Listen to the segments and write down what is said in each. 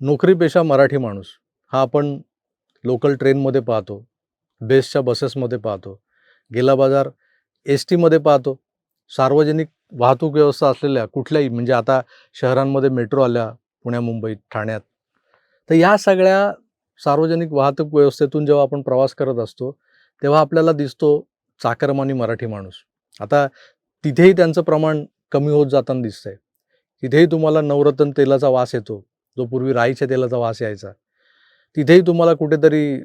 नोकरीपेशा मराठी माणूस. हा आपण लोकल ट्रेनमध्ये पाहतो बेस्टच्या बसेसमध्ये पाहतो गेला बाजार एस टीमध्ये पाहतो. सार्वजनिक वाहतूक व्यवस्था असलेल्या कुठल्याही म्हणजे आता शहरांमध्ये मेट्रो आल्या पुण्या मुंबईत ठाण्यात. तर या सगळ्या सार्वजनिक वाहतूक व्यवस्थेतून जेव्हा आपण प्रवास करत असतो तेव्हा आपल्याला दिसतो चाकरमानी मराठी माणूस. आता तिथेही त्यांचं प्रमाण कमी होत जाताना दिसतंय. तिथेही तुम्हाला नवरत्न तेलाचा वास येतो. जो पूर्वी राईच्या तेलाचा वास यायचा तिथेही तुम्हाला कुठेतरी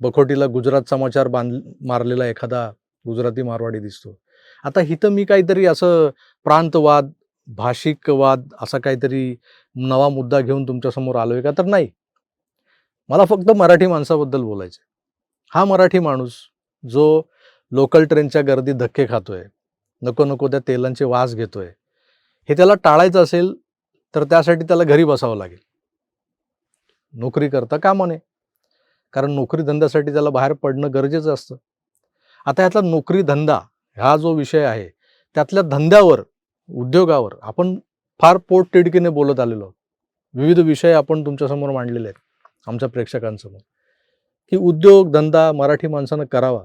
बखोटीला गुजरात समाचार बांध मारलेला एखादा गुजराती मारवाडी दिसतो. आता इथं मी काहीतरी असं प्रांतवाद भाषिकवाद असा काहीतरी नवा मुद्दा घेऊन तुमच्यासमोर आलो आहे का? तर नाही. मला फक्त मराठी माणसाबद्दल बोलायचं हा मराठी माणूस जो लोकल ट्रेनच्या गर्दीत धक्के खातोय नको नको त्या तेलांचे वास घेतोय हे त्याला टाळायचं असेल तर त्यासाठी त्याला घरी बसावं लागेल. नोकरी करता कामा नये कारण नोकरी धंद्यासाठी त्याला बाहेर पडणं गरजेचं असतं. आता यातला नोकरी धंदा हा जो विषय आहे त्यातल्या धंद्यावर उद्योगावर आपण फार पोट तिडकीने बोलत आलेलो आहोत. विविध विषय आपण तुमच्यासमोर मांडलेले आहेत आमच्या प्रेक्षकांसमोर. की उद्योग धंदा मराठी माणसानं करावा.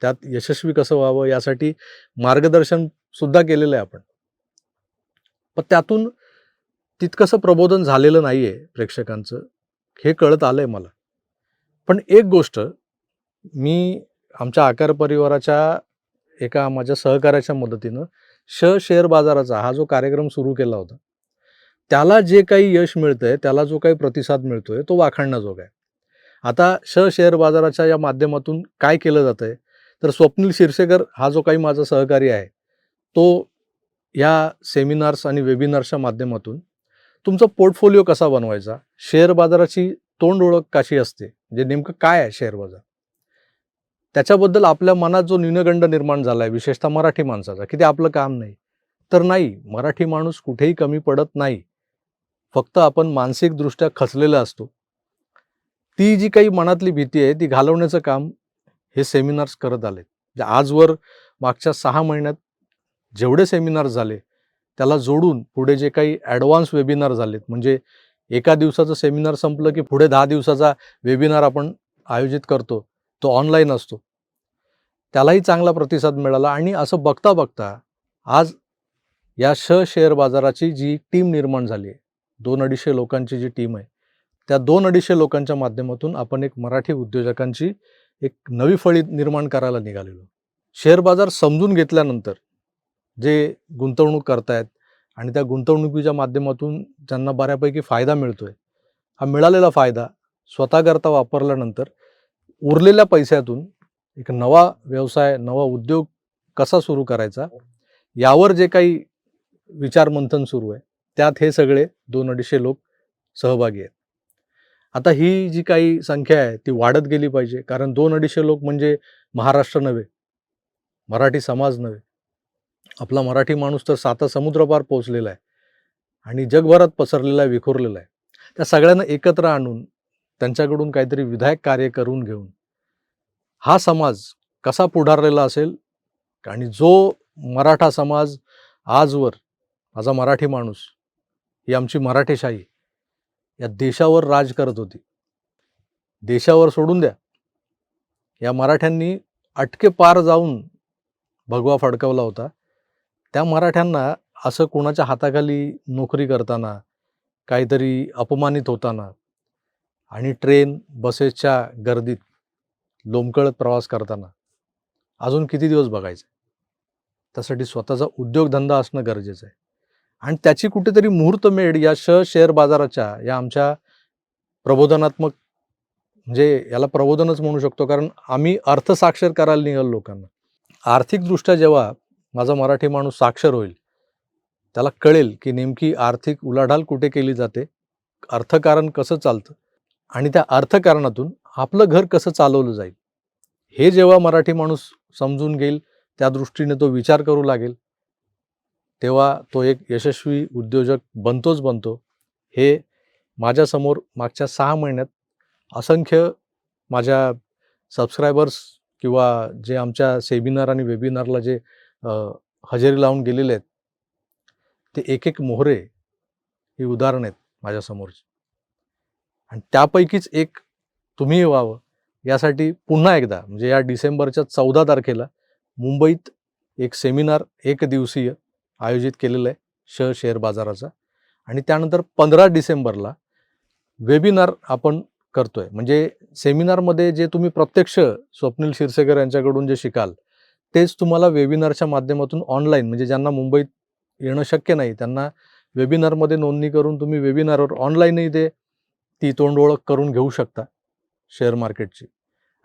त्यात यशस्वी कसं व्हावं यासाठी मार्गदर्शन सुद्धा केलेलं आहे आपण. पण त्यातून तितकंसं प्रबोधन झालेलं नाही आहे प्रेक्षकांचं. हे कळत आलं आहे मला. पण एक गोष्ट मी आमच्या आकार परिवाराच्या एका माझ्या सहकार्याच्या मदतीनं श शेअर बाजाराचा हा जो कार्यक्रम सुरू केला होता त्याला जे काही यश मिळतंय त्याला जो काही प्रतिसाद मिळतोय तो वाखाणण्याजोगा आहे. आता श शेअर बाजाराच्या या माध्यमातून काय केलं जातं आहे तर स्वप्नील शिरसेकर हा जो काही माझा सहकारी आहे तो या सेमिनार्स आणि वेबिनार्सच्या माध्यमातून तुमचा पोर्टफोलिओ कसा बनवायचा? शेअर बाजाराची तोंड ओळख कशी असते? म्हणजे नेमकं काय आहे शेअर बाजार? त्याच्याबद्दल आपल्या मनात जो न्यूनगंड निर्माण झाला आहे विशेषतः मराठी माणसाचा की ते आपलं काम नाही. तर नाही मराठी माणूस कुठेही कमी पडत नाही. फक्त आपण मानसिकदृष्ट्या खचलेला असतो. ती जी काही मनातली भीती आहे ती घालवण्याचं काम हे सेमिनार्स करत आले म्हणजे आजवर मागच्या सहा महिन्यात जेवढे सेमिनार्स झाले त्याला जोडून पुढे जे काही ॲडव्हान्स वेबिनार झालेत म्हणजे एका दिवसाचं सेमिनार संपलं की पुढे दहा दिवसाचा वेबिनार आपण आयोजित करतो तो ऑनलाईन असतो. त्यालाही चांगला प्रतिसाद मिळाला आणि असं बघता बघता आज या श शेअर बाजाराची जी टीम निर्माण झाली आहे दोन अडीचशे लोकांची जी टीम आहे त्या दोन अडीचशे लोकांच्या माध्यमातून आपण एक मराठी उद्योजकांची एक नवी फळी निर्माण करायला निघालेलो. शेअर बाजार समजून घेतल्यानंतर जे गुंतवणूक करतायत आणि त्या गुंतवणुकीच्या माध्यमातून ज्यांना बऱ्यापैकी फायदा मिळतो आहे हा मिळालेला फायदा स्वतःकरता वापरल्यानंतर उरलेल्या पैशातून एक नवा व्यवसाय नवा उद्योग कसा सुरू करायचा यावर जे काही विचारमंथन सुरू आहे त्यात हे सगळे दोन अडीचशे लोक सहभागी आहेत. आता ही जी काही संख्या आहे ती वाढत गेली पाहिजे कारण दोन अडीचशे लोक म्हणजे महाराष्ट्र नव्हे मराठी समाज नव्हे. आपला मराठी माणूस तर साता समुद्रपार पोहोचलेला आहे आणि जगभरात पसरलेला आहे विखुरलेला आहे. त्या सगळ्यांना एकत्र आणून त्यांच्याकडून काहीतरी विधायक कार्य करून घेऊन हा समाज कसा पुढारलेला असेल? आणि जो मराठा समाज आजवर माझा मराठी माणूस ही आमची मराठीशाही या देशावर राज करत होती. देशावर सोडून द्या. या मराठ्यांनी अटके पार जाऊन भगवा फडकवला होता. त्या मराठ्यांना असं कोणाच्या हाताखाली नोकरी करताना काहीतरी अपमानित होताना आणि ट्रेन बसेसच्या गर्दीत लोंबकळत प्रवास करताना अजून किती दिवस बघायचं? त्यासाठी स्वतःचा उद्योगधंदा असणं गरजेचं आहे. आणि त्याची कुठेतरी मुहूर्तमेढ या श शेअर बाजाराच्या या आमच्या प्रबोधनात्मक म्हणजे याला प्रबोधनच म्हणू शकतो कारण आम्ही अर्थसाक्षर करायला निघालो लोकांना. आर्थिकदृष्ट्या जेव्हा माझा मराठी माणूस साक्षर होईल. त्याला कळेल की नेमकी आर्थिक उलाढाल कुठे केली जाते अर्थकारण कसं चालतं आणि त्या अर्थकारणातून आपलं घर कसं चालवलं जाईल. हे जेव्हा मराठी माणूस समजून घेईल त्या दृष्टीने तो विचार करू लागेल. तेव्हा तो एक यशस्वी उद्योजक बनतोच बनतो. हे माझ्यासमोर मागच्या सहा महिन्यात असंख्य माझ्या सबस्क्रायबर्स किंवा जे आमच्या सेमिनार आणि वेबिनारला जे हजेरी लावून गेलेले आहेत. ते एक एक मोहरे ही उदाहरण आहेत माझ्यासमोरची आणि त्यापैकीच एक तुम्ही व्हावं यासाठी पुन्हा एकदा म्हणजे या डिसेंबरच्या चौदा तारखेला मुंबईत एक सेमिनार एक दिवसीय आयोजित केलेलं आहे श शेअर बाजाराचा. आणि त्यानंतर पंधरा डिसेंबरला वेबिनार आपण करतोय. म्हणजे सेमिनारमध्ये जे तुम्ही प्रत्यक्ष स्वप्नील क्षीरसेकर यांच्याकडून जे शिकाल तेच तुम्हाला वेबिनारच्या माध्यमातून ऑनलाईन म्हणजे ज्यांना मुंबईत येणं शक्य नाही त्यांना वेबिनारमध्ये नोंदणी करून तुम्ही वेबिनारवर ऑनलाईनही ते ती तोंड ओळख करून घेऊ शकता शेअर मार्केटची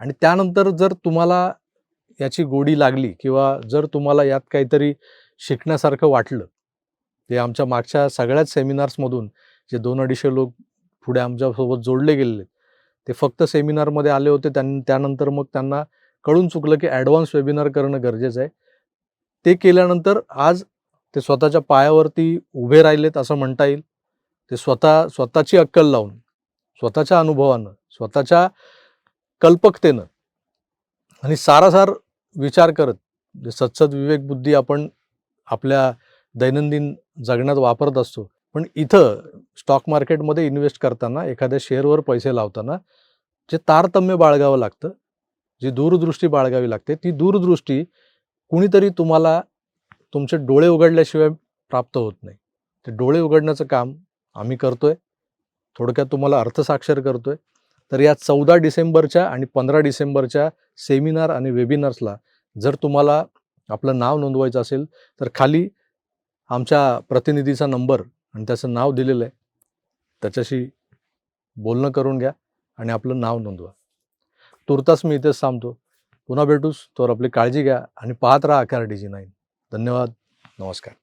आणि त्यानंतर जर तुम्हाला याची गोडी लागली किंवा जर तुम्हाला यात काहीतरी शिकण्यासारखं वाटलं ते आमच्या मागच्या सगळ्याच सेमिनार्समधून जे दोन अडीचशे लोक पुढे आमच्यासोबत जोडले गेलेले ते फक्त सेमिनारमध्ये आले होते त्यां त्यानंतर मग त्यांना कळून चुकलं की ॲडव्हान्स वेबिनार करणं गरजेचं आहे. ते केल्यानंतर आज ते स्वतःच्या पायावरती उभे राहिलेत असं म्हणता येईल. ते स्वतः स्वतःची अक्कल लावून स्वतःच्या अनुभवानं स्वतःच्या कल्पकतेनं आणि सारासार विचार करत सत्सद विवेकबुद्धी आपण आपल्या दैनंदिन जगण्यात वापरत असतो. पण इथं स्टॉक मार्केटमध्ये इन्व्हेस्ट करताना एखाद्या शेअरवर पैसे लावताना जे तारतम्य बाळगावं लागतं जी दूरदृष्टी बाळगावी लागते ती दूरदृष्टी कुणीतरी तुम्हाला तुमचे डोळे उघडल्याशिवाय प्राप्त होत नाही. ते डोळे उघडण्याचं काम आम्ही करतोय. थोडक्यात तुम्हाला अर्थसाक्षर करतोय. तर या चौदा डिसेंबरच्या आणि पंधरा डिसेंबरच्या सेमिनार आणि वेबिनार्सला जर तुम्हाला आपलं नाव नोंदवायचं असेल तर खाली आमच्या प्रतिनिधीचा नंबर आणि त्याचं नाव दिलेलं आहे. त्याच्याशी बोलणं करून घ्या आणि आपलं नाव नोंदवा. तुर्तास मी इथेच थांबतो. पुन्हा भेटूस तर आपली काळजी घ्या आणि पाहत राहा अकॅर डी जी नाईन. धन्यवाद. नमस्कार.